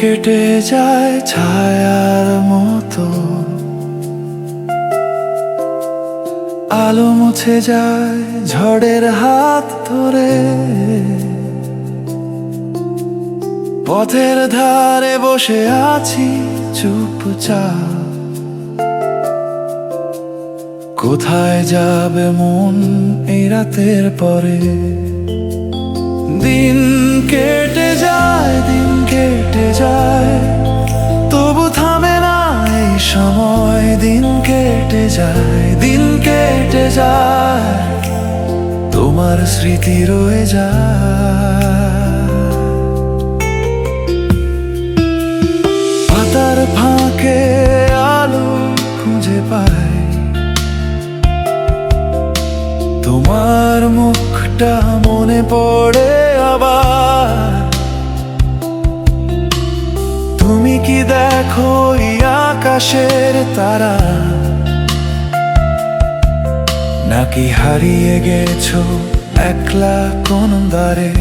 কেটে যায় ছায়ার মতো আলো মুছে যায় ঝড়ের হাত ধরে। পথের ধারে বসে আছি চুপচাপ। কোথায় যাবে মন এই রাতের পরে? দিন যায়, তবু থামে না এই সময়। দিন কেটে যায়, দিন কেটে যায়, তোমার স্মৃতি রয়ে যায়। পাতার ফাঁকে আলো খুঁজে পাই। তোমার মুখটা মনে পড়ে আবার। কি দেখো আকাশের তারা? নাকি হারিয়ে গেছো একলা কোন দ্বারে?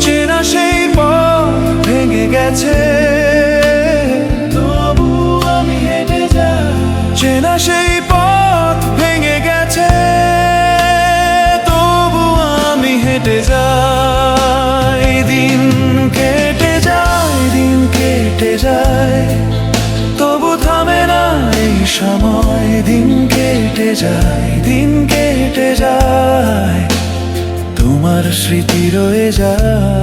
চেনা সেই পথ ভেঙে গেছে। তবু আমি হেঁটে যাই। চেনা সেই পথ ভেঙে গেছে। তবু আমি হেঁটে যাই। সময় দিন কেটে যায় দিন কেটে যায় তোমার স্মৃতি রয়ে যায়।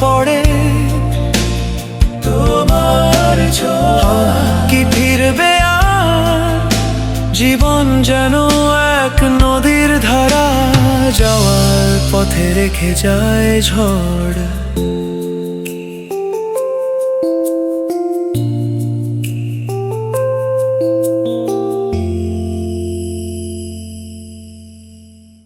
পড়ে। তোমার কি ফিরবে আর? জীবন যেন এক নদীর ধারা যাওয়ার পথে রেখে যায় ঝড়।